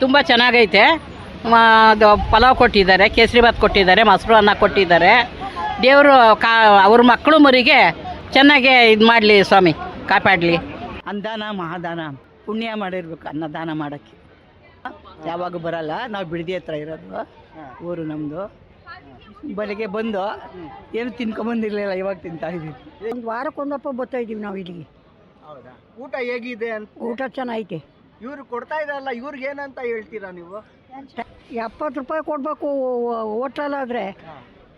ತುಂಬ ಚೆನ್ನಾಗೈತೆ. ಮ- ಅದು ಪಲಾವ್ ಕೊಟ್ಟಿದ್ದಾರೆ ಕೇಸರಿಬಾತ್ ಕೊಟ್ಟಿದ್ದಾರೆ ಮೊಸರು ಅನ್ನ ಕೊಟ್ಟಿದ್ದಾರೆ. ದೇವರು ಕಾ ಅವ್ರ ಮಕ್ಕಳು ಮರಿಗೆ ಚೆನ್ನಾಗೆ ಇದು ಮಾಡಲಿ ಸ್ವಾಮಿ ಕಾಪಾಡಲಿ. ಅನ್ನದಾನ ಮಹಾದಾನ ಪುಣ್ಯ ಮಾಡಿರ್ಬೇಕು ಅನ್ನದಾನ ಮಾಡೋಕ್ಕೆ. ಯಾವಾಗ ಬರಲ್ಲ ನಾವು ಬಿಡದಿ ಹತ್ರ ಇರೋದು ಊರು ನಮ್ಮದು ಬೆಳಗ್ಗೆ ಬಂದು ಏನು ತಿನ್ಕೊಂಬಂದಿರಲಿಲ್ಲ ಇವಾಗ ತಿಂತಾ ಇದ್ದೀವಿ ಒಂದು ವಾರಕ್ಕೊಂದಪ್ಪ ಬರ್ತಾ ಇದ್ದೀವಿ ನಾವು ಇಲ್ಲಿಗೆ. ಹೌದಾ? ಊಟ ಹೇಗಿದೆ ಅಂತ? ಊಟ ಚೆನ್ನಾಗೈತೆ. ಇವ್ರು ಕೊಡ್ತಾ ಇದಾರಲ್ಲ ಇವ್ರಿಗೆ ಏನಂತ ಹೇಳ್ತೀರಾ ನೀವು? ಎಪ್ಪತ್ತು ರೂಪಾಯಿ ಕೊಡಬೇಕು ಆದ್ರೆ.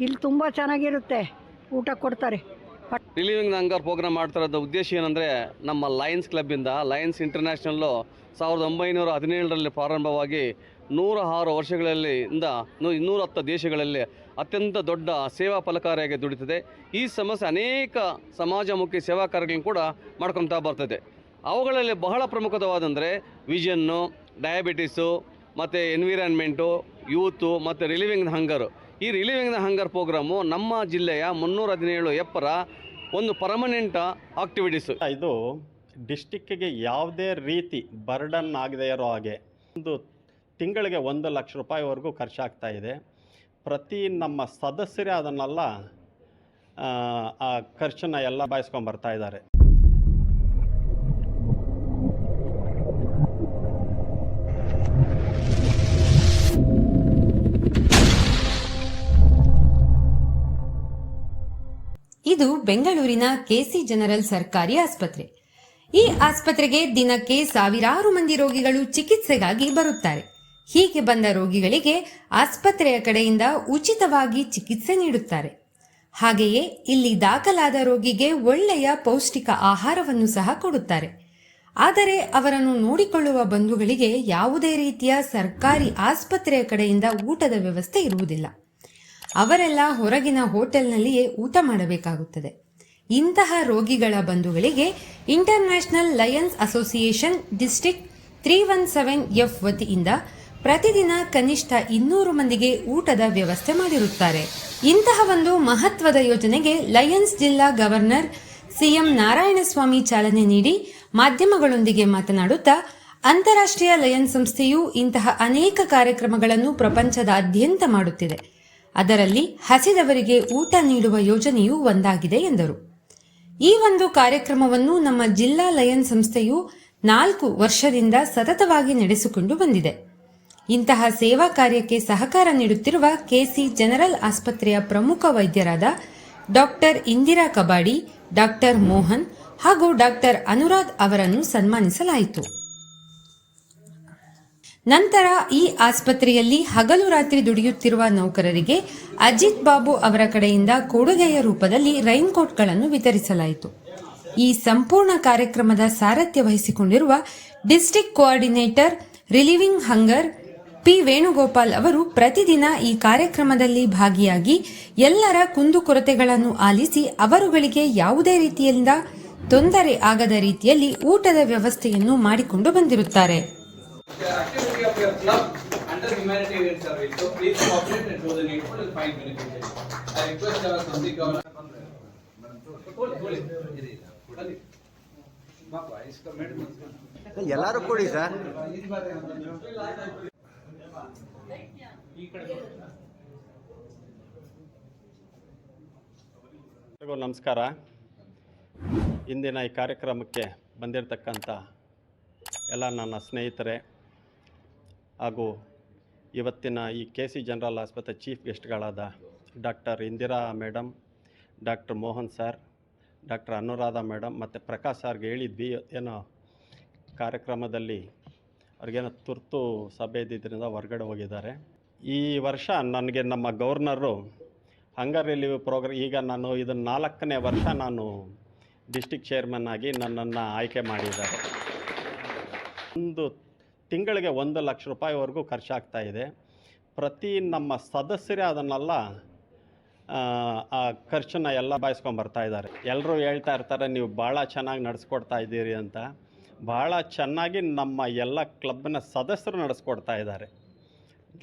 ಇಲ್ಲಿ ತುಂಬ ಚೆನ್ನಾಗಿರುತ್ತೆ ಊಟ ಕೊಡ್ತಾರೆ. ರಿಲೀವಿಂಗ್ ಹಂಗರ್ ಪ್ರೋಗ್ರಾಮ್ ಮಾಡ್ತಿರೋದು ಉದ್ದೇಶ ಏನಂದರೆ ನಮ್ಮ ಲಯನ್ಸ್ ಕ್ಲಬ್ಬಿಂದ ಲಯನ್ಸ್ ಇಂಟರ್ನ್ಯಾಷನಲ್ಲು ಸಾವಿರದ ಒಂಬೈನೂರ ಹದಿನೇಳರಲ್ಲಿ ಪ್ರಾರಂಭವಾಗಿ ನೂರ ಆರು ವರ್ಷಗಳಲ್ಲಿ ಇಂದ ನೂ- ಇನ್ನೂರ ಹತ್ತು ದೇಶಗಳಲ್ಲಿ ಅತ್ಯಂತ ದೊಡ್ಡ ಸೇವಾ ಫಲಕಾರಿಯಾಗಿ ದುಡಿತದೆ. ಈ ಸಮಸ್ಯೆ ಅನೇಕ ಸಮಾಜಮುಖಿ ಸೇವಾ ಕಾರ್ಯಗಳನ್ನು ಕೂಡ ಮಾಡ್ಕೊತಾ ಬರ್ತದೆ. ಅವುಗಳಲ್ಲಿ ಬಹಳ ಪ್ರಮುಖವಾದಂದರೆ ವಿಷನ್ನು ಡಯಾಬಿಟಿಸು ಮತ್ತು ಎನ್ವಿರಾನ್ಮೆಂಟು ಯೂತು ಮತ್ತು ರಿಲೀವಿಂಗ್ ದ ಹಂಗರು. ಈ ರಿಲೀವಿಂಗ್ ದ ಹಂಗರ್ ಪ್ರೋಗ್ರಾಮು ನಮ್ಮ ಜಿಲ್ಲೆಯ ಮುನ್ನೂರ ಹದಿನೇಳು ಎಪ್ಪರ ಒಂದು ಪರ್ಮನೆಂಟ್ ಆಕ್ಟಿವಿಟೀಸು. ಇದು ಡಿಸ್ಟಿಕ್ಕಿಗೆ ಯಾವುದೇ ರೀತಿ ಬರ್ಡನ್ ಆಗದೆ ಇರೋ ಹಾಗೆ ಒಂದು ತಿಂಗಳಿಗೆ ಒಂದು ಲಕ್ಷ ರೂಪಾಯಿವರೆಗೂ ಖರ್ಚಾಗ್ತಾ ಇದೆ. ಪ್ರತಿ ನಮ್ಮ ಸದಸ್ಯರೇ ಅದನ್ನೆಲ್ಲ ಆ, ಖರ್ಚನ್ನ ಎಲ್ಲ ಬಾಯಿಸ್ಕೊಂಬರ್ತಾ ಇದ್ದಾರೆ. ಇದು ಬೆಂಗಳೂರಿನ ಕೆಸಿ ಜನರಲ್ ಸರ್ಕಾರಿ ಆಸ್ಪತ್ರೆ. ಈ ಆಸ್ಪತ್ರೆಗೆ ದಿನಕ್ಕೆ ಸಾವಿರಾರು ಮಂದಿ ರೋಗಿಗಳು ಚಿಕಿತ್ಸೆಗಾಗಿ ಬರುತ್ತಾರೆ. ಹೀಗೆ ಬಂದ ರೋಗಿಗಳಿಗೆ ಆಸ್ಪತ್ರೆಯ ಕಡೆಯಿಂದ ಉಚಿತವಾಗಿ ಚಿಕಿತ್ಸೆ ನೀಡುತ್ತಾರೆ. ಹಾಗೆಯೇ ಇಲ್ಲಿ ದಾಖಲಾದ ರೋಗಿಗೆ ಒಳ್ಳೆಯ ಪೌಷ್ಟಿಕ ಆಹಾರವನ್ನು ಸಹ ಕೊಡುತ್ತಾರೆ. ಆದರೆ ಅವರನ್ನು ನೋಡಿಕೊಳ್ಳುವ ಬಂಧುಗಳಿಗೆ ಯಾವುದೇ ರೀತಿಯ ಸರ್ಕಾರಿ ಆಸ್ಪತ್ರೆಯ ಕಡೆಯಿಂದ ಊಟದ ವ್ಯವಸ್ಥೆ ಇರುವುದಿಲ್ಲ. ಅವರೆಲ್ಲ ಹೊರಗಿನ ಹೋಟೆಲ್ನಲ್ಲಿಯೇ ಊಟ ಮಾಡಬೇಕಾಗುತ್ತದೆ. ಇಂತಹ ರೋಗಿಗಳ ಬಂಧುಗಳಿಗೆ international Lions association district three one seven F ವತಿಯಿಂದ ಪ್ರತಿದಿನ ಕನಿಷ್ಠ ಇನ್ನೂರು ಮಂದಿಗೆ ಊಟದ ವ್ಯವಸ್ಥೆ ಮಾಡಿರುತ್ತಾರೆ. ಇಂತಹ ಒಂದು ಮಹತ್ವದ ಯೋಜನೆಗೆ ಲಯನ್ಸ್ ಜಿಲ್ಲಾ ಗವರ್ನರ್ ಸಿಎಂ ನಾರಾಯಣಸ್ವಾಮಿ ಚಾಲನೆ ನೀಡಿ ಮಾಧ್ಯಮಗಳೊಂದಿಗೆ ಮಾತನಾಡುತ್ತಾ, ಅಂತಾರಾಷ್ಟ್ರೀಯ ಲಯನ್ಸ್ ಸಂಸ್ಥೆಯು ಇಂತಹ ಅನೇಕ ಕಾರ್ಯಕ್ರಮಗಳನ್ನು ಪ್ರಪಂಚದಾದ್ಯಂತ ಮಾಡುತ್ತಿದೆ. ಅದರಲ್ಲಿ ಹಸಿದವರಿಗೆ ಊಟ ನೀಡುವ ಯೋಜನೆಯೂ ಒಂದಾಗಿದೆ ಎಂದರು. ಈ ಒಂದು ಕಾರ್ಯಕ್ರಮವನ್ನು ನಮ್ಮ ಜಿಲ್ಲಾ ಲಯನ್ ಸಂಸ್ಥೆಯು ನಾಲ್ಕು ವರ್ಷದಿಂದ ಸತತವಾಗಿ ನಡೆಸಿಕೊಂಡು ಬಂದಿದೆ. ಇಂತಹ ಸೇವಾ ಕಾರ್ಯಕ್ಕೆ ಸಹಕಾರ ನೀಡುತ್ತಿರುವ ಕೆಸಿ ಜನರಲ್ ಆಸ್ಪತ್ರೆಯ ಪ್ರಮುಖ ವೈದ್ಯರಾದ ಡಾಕ್ಟರ್ ಇಂದಿರಾ ಕಬಾಡಿ, ಡಾಕ್ಟರ್ ಮೋಹನ್ ಹಾಗೂ ಡಾಕ್ಟರ್ ಅನುರಾಧ್ ಅವರನ್ನು ಸನ್ಮಾನಿಸಲಾಯಿತು. ನಂತರ ಈ ಆಸ್ಪತ್ರೆಯಲ್ಲಿ ಹಗಲು ರಾತ್ರಿ ದುಡಿಯುತ್ತಿರುವ ನೌಕರರಿಗೆ ಅಜಿತ್ ಬಾಬು ಅವರ ಕಡೆಯಿಂದ ಕೊಡುಗೆಯ ರೂಪದಲ್ಲಿ ರೈನ್ಕೋಟ್ಗಳನ್ನು ವಿತರಿಸಲಾಯಿತು. ಈ ಸಂಪೂರ್ಣ ಕಾರ್ಯಕ್ರಮದ ಸಾರಥ್ಯ ವಹಿಸಿಕೊಂಡಿರುವ district coordinator relieving hunger P Venugopal ಅವರು ಪ್ರತಿದಿನ ಈ ಕಾರ್ಯಕ್ರಮದಲ್ಲಿ ಭಾಗಿಯಾಗಿ ಎಲ್ಲರ ಕುಂದುಕೊರತೆಗಳನ್ನು ಆಲಿಸಿ ಅವರುಗಳಿಗೆ ಯಾವುದೇ ರೀತಿಯಿಂದ ತೊಂದರೆ ಆಗದ ರೀತಿಯಲ್ಲಿ ಊಟದ ವ್ಯವಸ್ಥೆಯನ್ನು ಮಾಡಿಕೊಂಡು ಬಂದಿರುತ್ತಾರೆ. Activity of your club under humanitarian service. So please cooperate and do the needful and find beneficiaries. I request our Sandhi governor. ಎಲ್ಲಾರು ಕೊಡಿ ಸರ್ ನಮಸ್ಕಾರ ಇಂದಿನ ಈ ಕಾರ್ಯಕ್ರಮಕ್ಕೆ ಬಂದಿರತಕ್ಕಂಥ ಎಲ್ಲ ನನ್ನ ಸ್ನೇಹಿತರೆ ಹಾಗೂ ಇವತ್ತಿನ ಈ ಕೆ ಸಿ ಜನರಲ್ ಆಸ್ಪತ್ರೆ chief ಗೆಸ್ಟ್ಗಳಾದ doctor Indira madam doctor Mohan sir, doctor Anuradha madam ಮತ್ತು ಪ್ರಕಾಶ್ ಸರ್ಗೆ ಹೇಳಿದ್ವಿ, ಏನೋ ಕಾರ್ಯಕ್ರಮದಲ್ಲಿ ಅವ್ರಿಗೇನೋ ತುರ್ತು ಸಭೆ ಇದ್ದಿದ್ದರಿಂದ ಹೊರಗಡೆ ಹೋಗಿದ್ದಾರೆ. ಈ ವರ್ಷ ನನಗೆ ನಮ್ಮ ಗವರ್ನರು ಹಂಗರ್ ರಿಲೀವ್ ಪ್ರೋಗ್ರಾಮ್, ಈಗ ನಾನು ಇದನ್ನು ನಾಲ್ಕನೇ ವರ್ಷ ನಾನು ಡಿಸ್ಟಿಕ್ ಚೇರ್ಮನ್ ಆಗಿ ನನ್ನನ್ನು ಆಯ್ಕೆ ಮಾಡಿದ್ದಾರೆ. ಒಂದು ತಿಂಗಳಿಗೆ ಒಂದು ಲಕ್ಷ ರೂಪಾಯಿವರೆಗೂ ಖರ್ಚಾಗ್ತಾ ಇದೆ. ಪ್ರತಿ ನಮ್ಮ ಸದಸ್ಯರೇ ಅದನ್ನೆಲ್ಲ ಆ, ಖರ್ಚನ್ನು ಎಲ್ಲ ಬಾಯಿಸ್ಕೊಂಬರ್ತಾ ಇದ್ದಾರೆ. ಎಲ್ಲರೂ ಹೇಳ್ತಾ ಇರ್ತಾರೆ ನೀವು ಭಾಳ ಚೆನ್ನಾಗಿ ನಡೆಸ್ಕೊಡ್ತಾ ಇದ್ದೀರಿ ಅಂತ. ಭಾಳ ಚೆನ್ನಾಗಿ ನಮ್ಮ ಎಲ್ಲ ಕ್ಲಬ್ನ ಸದಸ್ಯರು ನಡೆಸ್ಕೊಡ್ತಾ ಇದ್ದಾರೆ.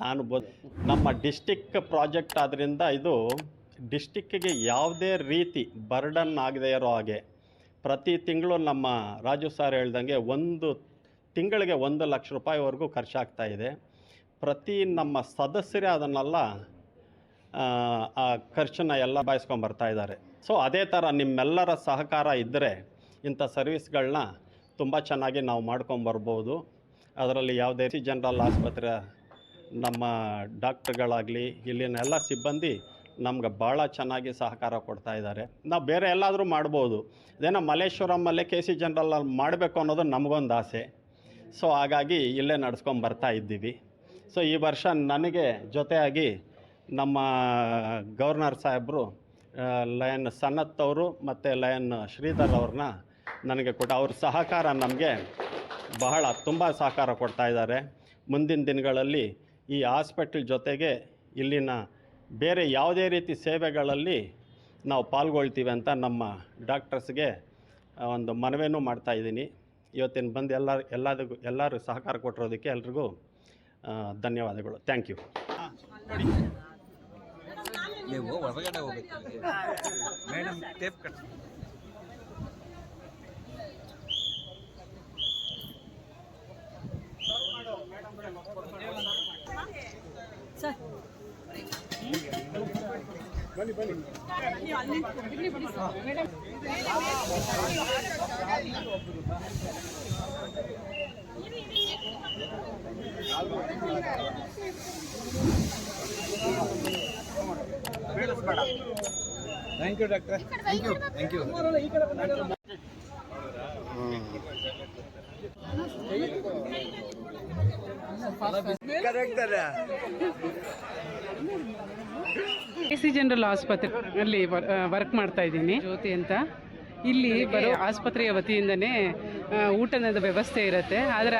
ನಾನು ಬ ನಮ್ಮ ಡಿಸ್ಟಿಕ್ ಪ್ರಾಜೆಕ್ಟ್ ಆದ್ದರಿಂದ ಇದು ಡಿಸ್ಟಿಕ್ಕಿಗೆ ಯಾವುದೇ ರೀತಿ ಬರ್ಡನ್ ಆಗದೇ ಇರೋ ಹಾಗೆ ಪ್ರತಿ ತಿಂಗಳು ನಮ್ಮ ರಾಜು ಸರ್ ಹೇಳ್ದಂಗೆ ಒಂದು ತಿಂಗಳಿಗೆ ಒಂದು ಲಕ್ಷ ರೂಪಾಯಿವರೆಗೂ ಖರ್ಚಾಗ್ತಾ ಇದೆ. ಪ್ರತಿ ನಮ್ಮ ಸದಸ್ಯರೇ ಅದನ್ನೆಲ್ಲ ಆ, ಖರ್ಚನ್ನು ಎಲ್ಲ ಬಾಯಿಸ್ಕೊಂಬರ್ತಾ ಇದ್ದಾರೆ. ಸೊ ಅದೇ ಥರ ನಿಮ್ಮೆಲ್ಲರ ಸಹಕಾರ ಇದ್ದರೆ ಇಂಥ ಸರ್ವಿಸ್ಗಳನ್ನ ತುಂಬ ಚೆನ್ನಾಗಿ ನಾವು ಮಾಡ್ಕೊಂಬರ್ಬೋದು ಅದರಲ್ಲಿ ಯಾವುದೇ ಜನರಲ್ ಆಸ್ಪತ್ರೆ ನಮ್ಮ ಡಾಕ್ಟ್ರುಗಳಾಗಲಿ ಇಲ್ಲಿನ ಎಲ್ಲ ಸಿಬ್ಬಂದಿ ನಮ್ಗೆ ಭಾಳ ಚೆನ್ನಾಗಿ ಸಹಕಾರ ಕೊಡ್ತಾ ಇದ್ದಾರೆ. ನಾವು ಬೇರೆ ಎಲ್ಲಾದರೂ ಮಾಡ್ಬೋದು. ಇದೇನೋ ಮಲ್ಲೇಶ್ವರಮಲ್ಲೇ ಕೆ ಸಿ ಜನರಲ್ ಮಾಡಬೇಕು ಅನ್ನೋದು ನಮಗೊಂದು ಆಸೆ. ಸೊ ಹಾಗಾಗಿ ಇಲ್ಲೇ ನಡ್ಸ್ಕೊಂಡು ಬರ್ತಾ ಇದ್ದೀವಿ. ಸೊ ಈ ವರ್ಷ ನನಗೆ ಜೊತೆಯಾಗಿ ನಮ್ಮ ಗವರ್ನರ್ ಸಾಹೇಬರು ಲಯನ್ ಸನ್ನತ್ ಅವರು ಮತ್ತು ಲಯನ್ ಶ್ರೀಧರ್ ಅವ್ರನ್ನ ನನಗೆ ಕೊಟ್ಟ, ಅವ್ರ ಸಹಕಾರ ನಮಗೆ ಬಹಳ ತುಂಬ ಸಹಕಾರ ಕೊಡ್ತಾ ಇದ್ದಾರೆ. ಮುಂದಿನ ದಿನಗಳಲ್ಲಿ ಈ ಹಾಸ್ಪಿಟ್ಲ್ ಜೊತೆಗೆ ಇಲ್ಲಿನ ಬೇರೆ ಯಾವುದೇ ರೀತಿ ಸೇವೆಗಳಲ್ಲಿ ನಾವು ಪಾಲ್ಗೊಳ್ತೀವಿ ಅಂತ ನಮ್ಮ ಡಾಕ್ಟರ್ಸ್ಗೆ ಒಂದು ಮನವಿನೂ ಮಾಡ್ತಾ ಇದ್ದೀನಿ. ಇವತ್ತಿನ ಬಂದು ಎಲ್ಲ ಎಲ್ಲದಕ್ಕೂ ಎಲ್ಲರೂ ಸಹಕಾರ ಕೊಟ್ಟಿರೋದಕ್ಕೆ ಎಲ್ರಿಗೂ ಧನ್ಯವಾದಗಳು. ಥ್ಯಾಂಕ್ ಯು ನೀವು ಹೊರಗಡೆ ಹೋಗಬೇಕು madam tape cut thank you doctor thank you thank you K C general ಆಸ್ಪತ್ರೆಯಲ್ಲಿ ವರ್ಕ್ ಮಾಡ್ತಾ ಇದ್ದೀನಿ. ಜ್ಯೋತಿ ಅಂತ. ಇಲ್ಲಿ ಬರೋ ಆಸ್ಪತ್ರೆಯ ವತಿಯಿಂದನೇ ಊಟದ ವ್ಯವಸ್ಥೆ ಇರುತ್ತೆ. ಆದರೆ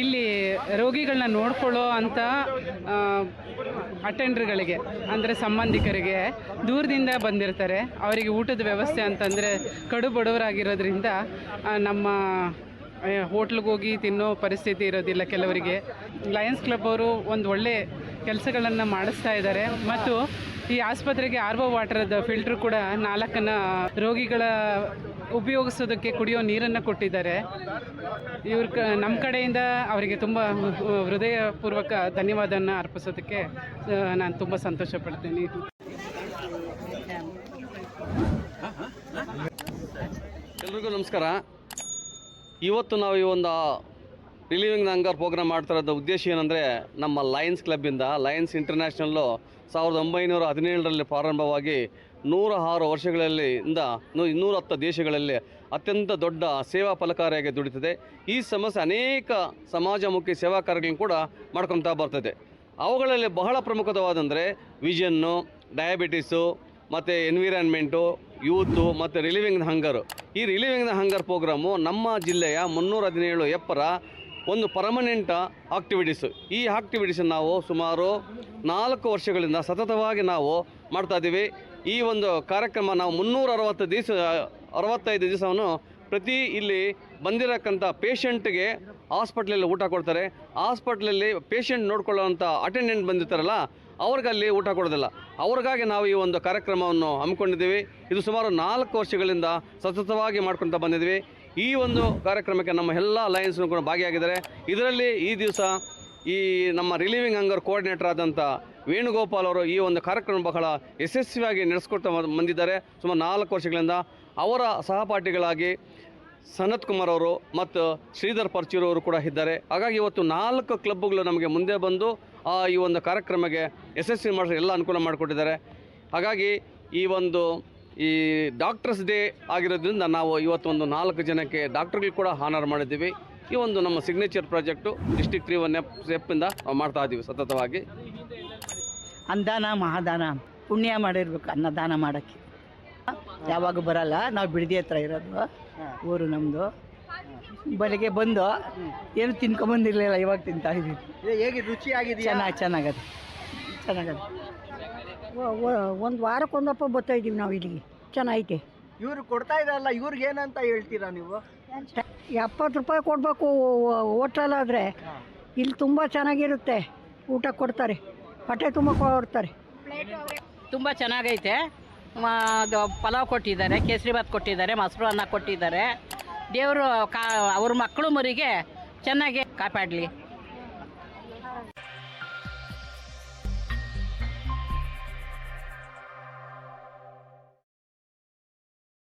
ಇಲ್ಲಿ ರೋಗಿಗಳನ್ನ ನೋಡ್ಕೊಳ್ಳೋ ಅಂಥ ಅಟೆಂಡರ್ಗಳಿಗೆ ಅಂದರೆ ಸಂಬಂಧಿಕರಿಗೆ ದೂರದಿಂದ ಬಂದಿರ್ತಾರೆ. ಅವರಿಗೆ ಊಟದ ವ್ಯವಸ್ಥೆ ಅಂತಂದರೆ ಕಡು ಬಡವರಾಗಿರೋದ್ರಿಂದ ನಮ್ಮ ಹೋಟ್ಲಿಗೆ ಹೋಗಿ ತಿನ್ನೋ ಪರಿಸ್ಥಿತಿ ಇರೋದಿಲ್ಲ ಕೆಲವರಿಗೆ. ಲಯನ್ಸ್ ಕ್ಲಬ್ ಅವರು ಒಂದು ಒಳ್ಳೆ ಕೆಲಸಗಳನ್ನು ಮಾಡಿಸ್ತಾ ಇದ್ದಾರೆ. ಮತ್ತು ಈ ಆಸ್ಪತ್ರೆಗೆ ಆರ್ವೋ ವಾಟರ್ದ ಫಿಲ್ಟರ್ ಕೂಡ ನಾಲ್ಕನ ರೋಗಿಗಳ ಉಪಯೋಗಿಸೋದಕ್ಕೆ ಕುಡಿಯೋ ನೀರನ್ನು ಕೊಟ್ಟಿದ್ದಾರೆ. ಇವ್ರ ನಮ್ಮ ಕಡೆಯಿಂದ ಅವರಿಗೆ ತುಂಬ ಹೃದಯಪೂರ್ವಕ ಧನ್ಯವಾದವನ್ನು ಅರ್ಪಿಸೋದಕ್ಕೆ ನಾನು ತುಂಬ ಸಂತೋಷ ಪಡ್ತೀನಿ ಎಲ್ರಿಗೂ ನಮಸ್ಕಾರ. ಇವತ್ತು ನಾವು ಈ ಒಂದು ರಿಲೀವಿಂಗ್ ನಂಗರ್ ಹಂಗರ್ ಪ್ರೋಗ್ರಾಮ್ ಮಾಡ್ತಿರೋದು ಉದ್ದೇಶ ಏನಂದರೆ, ನಮ್ಮ ಲಯನ್ಸ್ ಕ್ಲಬ್ಬಿಂದ ಲಯನ್ಸ್ ಇಂಟರ್ನ್ಯಾಷನಲ್ಲು ಸಾವಿರದ ಒಂಬೈನೂರ ಹದಿನೇಳರಲ್ಲಿ ಪ್ರಾರಂಭವಾಗಿ ನೂರ ಆರು ವರ್ಷಗಳಲ್ಲಿ ಇಂದ ಇನ್ನೂರ ಹತ್ತು ದೇಶಗಳಲ್ಲಿ ಅತ್ಯಂತ ದೊಡ್ಡ ಸೇವಾ ಫಲಕಾರಿಯಾಗಿ ದುಡಿತದೆ. ಈ ಸಮಸ್ಯೆ ಅನೇಕ ಸಮಾಜಮುಖಿ ಸೇವಾ ಕಾರ್ಯಗಳನ್ನು ಕೂಡ ಮಾಡ್ಕೊತಾ ಬರ್ತದೆ. ಅವುಗಳಲ್ಲಿ ಬಹಳ ಪ್ರಮುಖವಾದಂದರೆ ವಿಷನ್ನು ಡಯಾಬಿಟೀಸು ಮತ್ತು ಎನ್ವಿರಾನ್ಮೆಂಟು ಯೂತು ಮತ್ತು ರಿಲೀವಿಂಗ್ ಹಂಗರು ಈ ರಿಲೀವಿಂಗ್ ದ ಹಂಗರ್ ಪ್ರೋಗ್ರಾಮು ನಮ್ಮ ಜಿಲ್ಲೆಯ ಮುನ್ನೂರ ಹದಿನೇಳು ಎಪ್ಪರ ಒಂದು ಪರ್ಮನೆಂಟ್ ಆಕ್ಟಿವಿಟೀಸ್ ಈ ಆಕ್ಟಿವಿಟೀಸ್ ನಾವು ಸುಮಾರು ನಾಲ್ಕು ವರ್ಷಗಳಿಂದ ಸತತವಾಗಿ ನಾವು ಮಾಡ್ತಾ ಇದ್ದೀವಿ. ಈ ಒಂದು ಕಾರ್ಯಕ್ರಮ ನಾವು ಮುನ್ನೂರ ಅರವತ್ತು ದಿವಸ, ಅರವತ್ತೈದು ದಿವಸವನ್ನು ಪ್ರತಿ ಇಲ್ಲಿ ಬಂದಿರಕ್ಕಂಥ ಪೇಷಂಟ್ಗೆ ಹಾಸ್ಪಿಟ್ಲಲ್ಲಿ ಊಟ ಕೊಡ್ತಾರೆ. ಹಾಸ್ಪಿಟ್ಲಲ್ಲಿ ಪೇಷಂಟ್ ನೋಡ್ಕೊಳ್ಳೋವಂಥ ಅಟೆಂಡೆಂಟ್ ಬಂದಿರ್ತಾರಲ್ಲ, ಅವ್ರಿಗಲ್ಲಿ ಊಟ ಕೊಡೋದಿಲ್ಲ. ಅವ್ರಿಗಾಗಿ ನಾವು ಈ ಒಂದು ಕಾರ್ಯಕ್ರಮವನ್ನು ಹಮ್ಮಿಕೊಂಡಿದ್ದೀವಿ. ಇದು ಸುಮಾರು ನಾಲ್ಕು ವರ್ಷಗಳಿಂದ ಸತತವಾಗಿ ಮಾಡ್ಕೊತಾ ಬಂದಿದ್ದೀವಿ. ಈ ಒಂದು ಕಾರ್ಯಕ್ರಮಕ್ಕೆ ನಮ್ಮ ಎಲ್ಲ ಅಲಯನ್ಸ್ನೂ ಕೂಡ ಭಾಗಿಯಾಗಿದ್ದಾರೆ. ಇದರಲ್ಲಿ ಈ ದಿವಸ ಈ ನಮ್ಮ ರಿಲೀವಿಂಗ್ ಅಂಗರ್ ಕೋಆರ್ಡಿನೇಟರ್ ಆದಂಥ ವೇಣುಗೋಪಾಲ್ ಅವರು ಈ ಒಂದು ಕಾರ್ಯಕ್ರಮ ಬಹಳ ಯಶಸ್ವಿಯಾಗಿ ನಡೆಸ್ಕೊಡ್ತಾ ಬಂದ್- ಬಂದಿದ್ದಾರೆ. ಸುಮಾರು ನಾಲ್ಕು ವರ್ಷಗಳಿಂದ ಅವರ ಸಹಪಾಠಿಗಳಾಗಿ ಸನತ್ ಕುಮಾರ್ ಅವರು ಮತ್ತು ಶ್ರೀಧರ್ ಪರ್ಚೂರ್ ಅವರು ಕೂಡ ಇದ್ದಾರೆ. ಹಾಗಾಗಿ ಇವತ್ತು ನಾಲ್ಕು ಕ್ಲಬ್ಗಳು ನಮಗೆ ಮುಂದೆ ಬಂದು ಆ ಈ ಒಂದು ಕಾರ್ಯಕ್ರಮಕ್ಕೆ ಯಶಸ್ವಿ ಮಾಡಿಸೋ ಎಲ್ಲ ಅನುಕೂಲ ಮಾಡಿಕೊಟ್ಟಿದ್ದಾರೆ. ಹಾಗಾಗಿ ಈ ಒಂದು ಈ ಡಾಕ್ಟರ್ಸ್ ಡೇ ಆಗಿರೋದ್ರಿಂದ ನಾವು ಇವತ್ತು ಒಂದು ನಾಲ್ಕು ಜನಕ್ಕೆ ಡಾಕ್ಟರ್ಗಳು ಕೂಡ ಹಾನರ್ ಮಾಡಿದ್ದೀವಿ. ಈ ಒಂದು ನಮ್ಮ signature project district three one F ಎಪ್ಪಿಂದ ನಾವು ಮಾಡ್ತಾ ಇದ್ದೀವಿ ಸತತವಾಗಿ. ಅನ್ನದಾನ ಮಹಾದಾನ ಪುಣ್ಯ ಮಾಡಿರ್ಬೇಕು ಅನ್ನದಾನ ಮಾಡೋಕ್ಕೆ. ಯಾವಾಗ ಬರಲ್ಲ ನಾವು ಬಿಡದಿ ಹತ್ರ ಇರೋದು ಊರು ನಮ್ಮದು ಬೆಳಗ್ಗೆ ಬಂದು ಏನು ತಿನ್ಕೊಂಬಂದಿರಲಿಲ್ಲ ಇವಾಗ ತಿಂತಾ ಇದ್ದೀವಿ ಇದು ಹೇಗೆ ರುಚಿಯಾಗಿದೆ ಚೆನ್ನಾಗಿ ಚೆನ್ನಾಗದೆ ಚೆನ್ನಾಗದೆ. ಒಂದು ವಾರಕ್ಕೊಂದಪ್ಪ ಬರ್ತಾ ಇದ್ದೀವಿ ನಾವು ಇಲ್ಲಿಗೆ. ಚೆನ್ನಾಗೈತೆ. ಇವ್ರು ಕೊಡ್ತಾ ಇದಾರಲ್ಲ ಇವ್ರಿಗೆ ಏನಂತ ಹೇಳ್ತೀರಾ ನೀವು? ಎಪ್ಪತ್ತು ರೂಪಾಯಿ ಕೊಡಬೇಕು ಹೋಟೆಲಾದರೆ ಇಲ್ಲಿ ತುಂಬ ಚೆನ್ನಾಗಿರುತ್ತೆ. ಊಟ ಕೊಡ್ತಾರೆ. ಹೊಟ್ಟೆ ತುಂಬ ಕೊಡ್ತಾರೆ. ತುಂಬ ಚೆನ್ನಾಗೈತೆ. ಮ- ಅದು ಪಲಾವ್ ಕೊಟ್ಟಿದ್ದಾರೆ ಕೇಸರಿ ಭಾತ್ ಕೊಟ್ಟಿದ್ದಾರೆ ಮೊಸರು ಅನ್ನ ಕೊಟ್ಟಿದ್ದಾರೆ. ದೇವರು ಕಾ ಅವ್ರ ಮಕ್ಕಳು ಮರಿಗೆ ಚೆನ್ನಾಗಿ ಕಾಪಾಡಲಿ.